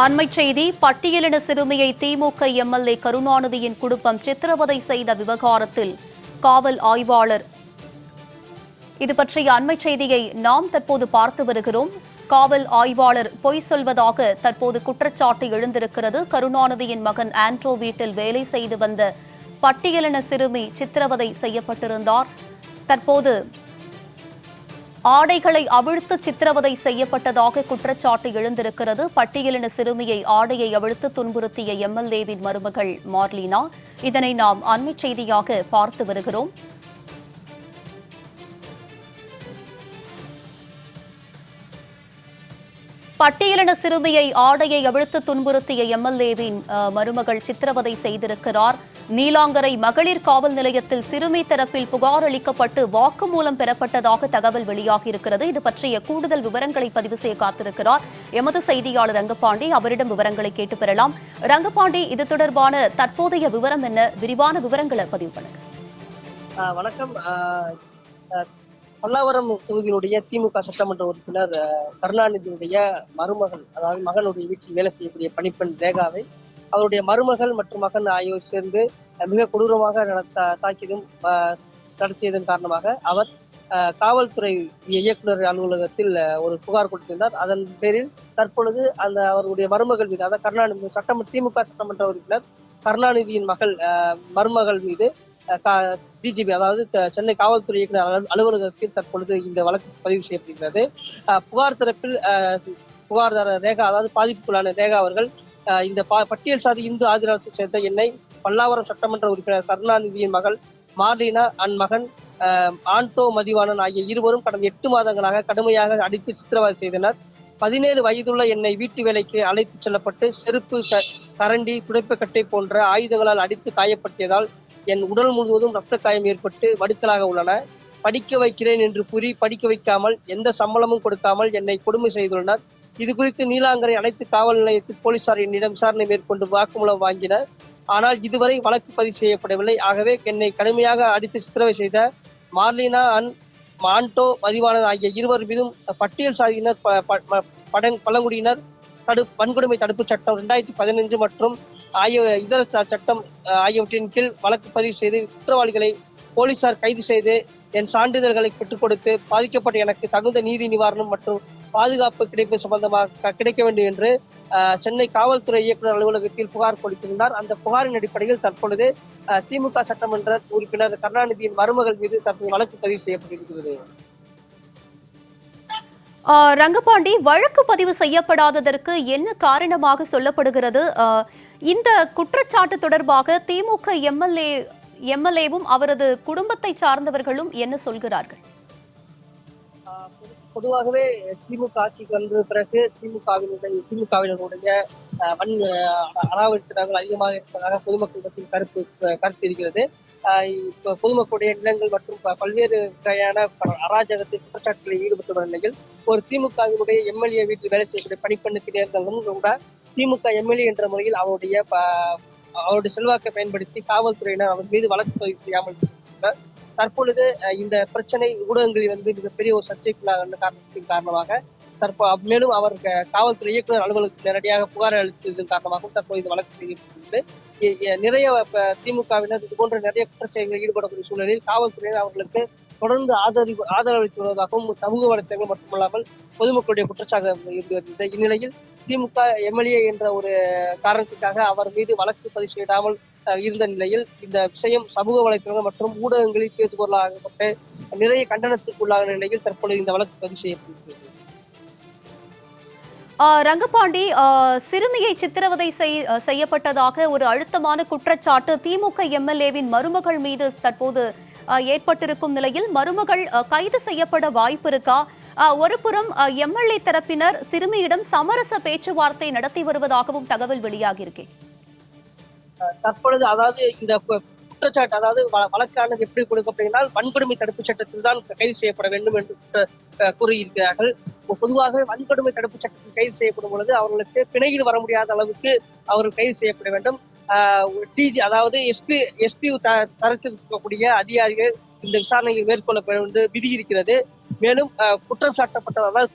அண்மை செய்தி பட்டியலின சிறுமியை திமுக எம்எல்ஏ கருணாநிதியின் குடும்பம் சித்திரவதை செய்த விவகாரத்தில் காவல் ஆய்வாளர். இது பற்றிய அண்மை செய்தியை நாம் தற்போது பார்த்து வருகிறோம். காவல் ஆய்வாளர் பொய் சொல்வதாக தற்போது குற்றச்சாட்டு எழுந்திருக்கிறது. கருணாநிதியின் மகன் ஆண்ட்ரோ வீட்டில் வேலை செய்து வந்த பட்டியலின சிறுமி சித்திரவதை செய்யப்பட்டிருந்தார். தற்போது ஆடைகளை அவிழ்த்து சித்திரவதை செய்யப்பட்டதாக குற்றச்சாட்டு எழுந்திருக்கிறது. பட்டியலின சிறுமியை ஆடையை அவிழ்த்து துன்புறுத்திய எம்எல்ஏவின் மருமகள் மார்லினா. இதனை நாம் அண்மை செய்தியாக பார்த்து வருகிறோம். பட்டியலின சிறுமியை ஆடையை அவிழ்த்து துன்புறுத்திய எம்எல்ஏவின் மருமகள் சித்திரவதை செய்திருக்கிறார். நீலாங்கரை மகளிர் காவல் நிலையத்தில் சிறுமி தரப்பில் புகார் அளிக்கப்பட்டு வாக்குமூலம் பெறப்பட்டதாக தகவல் வெளியாகியிருக்கிறது. இது பற்றிய கூடுதல் விவரங்களை பதிவு செய்ய காத்திருக்கிறார் எமது செய்தியாளர் ரங்கபாண்டி. அவரிடம் விவரங்களை கேட்டு பெறலாம். ரங்கபாண்டி இது தொடர்பான தற்போதைய விவரம் என்ன? விரிவான விவரங்களை பதிவு பண்ணுங்க. ஆஹ் வணக்கம். ஆஹ் பல்லாவரம் தொகுதியினுடைய திமுக சட்டமன்ற உறுப்பினர் கருணாநிதியுடைய மருமகள் அதாவது மகனுடைய வீட்டில் வேலை செய்யக்கூடிய பணிப்பெண் ரேகாவை அவருடைய மருமகள் மற்றும் மகன் ஆகியோர் சேர்ந்து மிக கொடூரமாக நடத்த தாக்கியதும் நடத்தியதன் காரணமாக அவர் காவல்துறை இயக்குனர் அலுவலகத்தில் ஒரு புகார் கொடுத்திருந்தார். அதன் பேரில் தற்பொழுது அந்த அவருடைய மருமகள் மீது அதாவது கருணாநிதி சட்டமன்ற திமுக சட்டமன்ற உறுப்பினர் கருணாநிதியின் மகள் மருமகள் மீது டிஜிபி அதாவது சென்னை காவல்துறை இயக்குனர் அலுவலகத்தில் தற்பொழுது இந்த வழக்கு பதிவு செய்யப்படுகிறது. புகார் தரப்பில் புகார்தார ரேகா அதாவது பாதிப்புக்குள்ளான ரேகா அவர்கள் இந்த பட்டியல் சாதி இந்து ஆதிராத்தை சேர்ந்த என்னை பல்லாவரம் சட்டமன்ற உறுப்பினர் கருணாநிதியின் மகள் மார்லினா அன் மகன் ஆண்டோ மதிவாணன் ஆகிய இருவரும் கடந்த எட்டு மாதங்களாக கடுமையாக அடித்து சித்திரவதை செய்தனர். பதினேழு வயதுள்ள என்னை வீட்டு வேலைக்கு அழைத்துச் செல்லப்பட்டு செருப்பு க- கரண்டி துடைப்பக்கட்டை போன்ற ஆயுதங்களால் அடித்து காயப்படுத்தியதால் என் உடல் முழுவதும் ரத்த காயம் ஏற்பட்டு வடுக்கலாக உள்ளன. படிக்க வைக்கிறேன் என்று கூறி படிக்க வைக்காமல் எந்த சம்பளமும் கொடுக்காமல் என்னை கொடுமை செய்துள்ளனர். இது குறித்து நீலாங்கரை அனைத்து காவல் நிலையத்தில் போலீசார் என்னிடம் விசாரணை மேற்கொண்டு வாக்குமூலம் வாங்கினர். ஆனால் இதுவரை வழக்கு பதிவு செய்யப்படவில்லை. ஆகவே என்னை கடுமையாக அடித்து சித்திரவை செய்த மார்லினா அன் மாண்டோ மதிவாணன் ஆகிய இருவர் மீதும் பட்டியல் சாதியினர் படங் பழங்குடியினர் தடு வன்கொடுமை தடுப்பு சட்டம் ரெண்டாயிரத்தி பதினைஞ்சு மற்றும் ஆகிய இதர சட்டம் ஆகியவற்றின் கீழ் வழக்கு பதிவு செய்து குற்றவாளிகளை போலீசார் கைது செய்து என் சான்றிதழ்களை பெற்றுக் கொடுத்து பாதிக்கப்பட்ட எனக்கு தகுந்த நீதி நிவாரணம் மற்றும் பாதுகாப்பு கிடைப்பு சம்பந்தமாக கிடைக்க வேண்டும் என்று சென்னை காவல்துறை இயக்குநர் அலுவலகத்தில் புகார் கொடுத்திருந்தார். அந்த புகாரின் அடிப்படையில் தற்பொழுது திமுக சட்டமன்ற உறுப்பினர் கருணாநிதியின் மருமகள் மீது தற்போது வழக்கு பதிவு செய்யப்பட்டிருக்கிறது. ரங்கபாண்டி வழக்கு பதிவு செய்யப்படாததற்கு என்ன காரணமாக சொல்லப்படுகிறது? இந்த குற்றச்சாட்டு தொடர்பாக திமுக எம்எல்ஏ எம்எல்ஏவும் அவரது குடும்பத்தை சார்ந்தவர்களும் என்ன சொல்கிறார்கள்? பொதுவாகவே திமுக ஆட்சிக்கு வந்த பிறகு திமுகவினுடைய திமுகவினருடைய வன் அனாவரித்தனங்கள் அதிகமாக இருப்பதாக பொதுமக்கள் மத்தியில் கருத்து கருத்து இருக்கிறது. இப்போ பொதுமக்களுடைய நிலங்கள் மற்றும் ப- பல்வேறு வகையான ப- அராஜகத்தில் குற்றச்சாட்டுகளில் ஈடுபட்டு வரும் நிலையில் ஒரு திமுகவினுடைய எம்எல்ஏ வீட்டில் வேலை செய்யக்கூடிய பணிப்பெண்ணுக்கு நேர்ந்தவர்களும் கூட திமுக எம்எல்ஏ என்ற முறையில் அவருடைய அவருடைய செல்வாக்கை பயன்படுத்தி காவல்துறையினர் அவர் மீது வழக்கு பதிவு செய்யாமல் இருக்கிறார் தற்பொழுது இந்த பிரச்சனை ஊடகங்களில் வந்து மிகப்பெரிய ஒரு சர்ச்சைக்குள்ளான காரணத்தின் காரணமாக தற்போ மேலும் அவர் காவல்துறை இயக்குநர் அலுவலகத்தில் நேரடியாக புகார் அளித்ததன் காரணமாகவும் தற்போது இந்த வழக்கு செய்யப்பட்டுள்ளது. நிறைய திமுகவினர் இது போன்ற நிறைய குற்றச்செயல்களில் ஈடுபடக்கூடிய சூழலில் காவல்துறையினர் அவர்களுக்கு தொடர்ந்து ஆதரவு ஆதரவளித்து வருவதாகவும் சமூக வலைத்தளங்கள் மட்டுமல்லாமல் பொதுமக்களுடைய குற்றச்சாட்டு இருந்து வருகிறது இந்நிலையில் திமுக எம்எல்ஏ என்ற ஒரு காரணத்துக்காக அவர் மீது வழக்கு பதிவு செய்யாமல் இருந்த நிலையில் இந்த விஷயம் சமூக வலைத்தளங்கள் மற்றும் ஊடகங்களில் பேசுபொருளாகப்பட்டு நிறைய கண்டனத்துக்குள்ளான நிலையில் தற்பொழுது இந்த வழக்கு பதிவு செய்யப்பட்டிருக்கிறது. ரங்கபாண்டி சிறுமியை சித்திரவதை செய்யப்பட்டதாக ஒரு அழுத்தமான குற்றச்சாட்டு திமுக எம்எல்ஏவின் மருமகள் மீது தற்போது ஏற்பட்டிருக்கும் நிலையில் மருமகள் கைது செய்யப்பட வாய்ப்பு இருக்கா? ஒருபுறம் எம்எல்ஏ தரப்பினர் சிறுமியிடம் சமரச பேச்சுவார்த்தை நடத்தி வருவதாகவும் தகவல் வெளியாகியிருக்கு. தற்பொழுது அதாவது இந்த குற்றச்சாட்டு அதாவது வ- வழக்கானது எப்படி கொடுக்கப்பட்டால் வன்கொடுமை தடுப்பு சட்டத்தில் தான் கைது செய்யப்பட வேண்டும் என்று கூறியிருக்கிறார்கள். பொதுவாக பொதுவாகவே வன்கொடுமை தடுப்பு சட்டத்தில் கைது செய்யப்படும் பொழுது அவர்களுக்கு பிணையில் வர முடியாத அளவுக்கு அவர்கள் கைது செய்யப்பட வேண்டும். டிஜி அதாவது எஸ்பி எஸ்பி தரத்தில் இருக்கக்கூடிய அதிகாரிகள் இந்த விசாரணையை மேற்கொள்ளப்பட என்று விதி இருக்கிறது மேலும் அஹ், குற்றம் சாட்டப்பட்டவர்கள்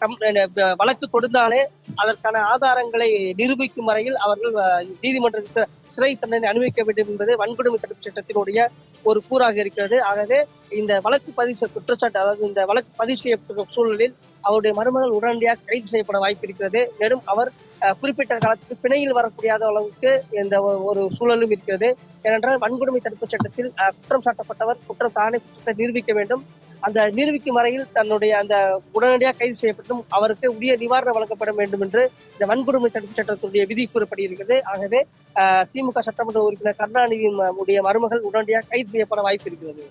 அஹ், வழக்கு கொடுத்தாலே அதற்கான ஆதாரங்களை நிரூபிக்கும் வரையில் அவர்கள் நீதிமன்ற சிறை தண்டனை அனுபவிக்க வேண்டும் என்பது வன்கொடுமை தடுப்பு சட்டத்தினுடைய ஒரு கூறாக இருக்கிறது. ஆகவே இந்த வழக்கு பதிவு செய்ய- குற்றச்சாட்டு அதாவது இந்த வழக்கு பதிவு செய்யப்பட்ட சூழலில் அவருடைய மருமகள் உடனடியாக கைது செய்யப்பட வாய்ப்பு இருக்கிறது. மேலும் அவர் குறிப்பிட்ட காலத்துக்கு பிணையில் வரக்கூடியாத அளவுக்கு இந்த ஒரு சூழலும் இருக்கிறது. ஏனென்றால் வன்கொடுமை தடுப்பு சட்டத்தில் குற்றம் சாட்டப்பட்டவர் குற்றம் தானே குற்றத்தை நிரூபிக்க வேண்டும். அந்த நிரூபிக்கும் வரையில் தன்னுடைய அந்த உடனடியாக கைது செய்யப்பட்டும் அவருக்கு உரிய நிவாரணம் வழங்கப்பட வேண்டும் என்று இந்த வன்கொடுமை தடுப்பு சட்டத்துடைய விதி கூறப்படுகிறது. ஆகவே அஹ், திமுக சட்டமன்ற உறுப்பினர் கருணாநிதி உடைய மருமகள் உடனடியாக கைது செய்யப்பட வாய்ப்பு இருக்கிறது.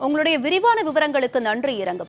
உங்களுடைய விரிவான விவரங்களுக்கு நன்றி இரங்கம்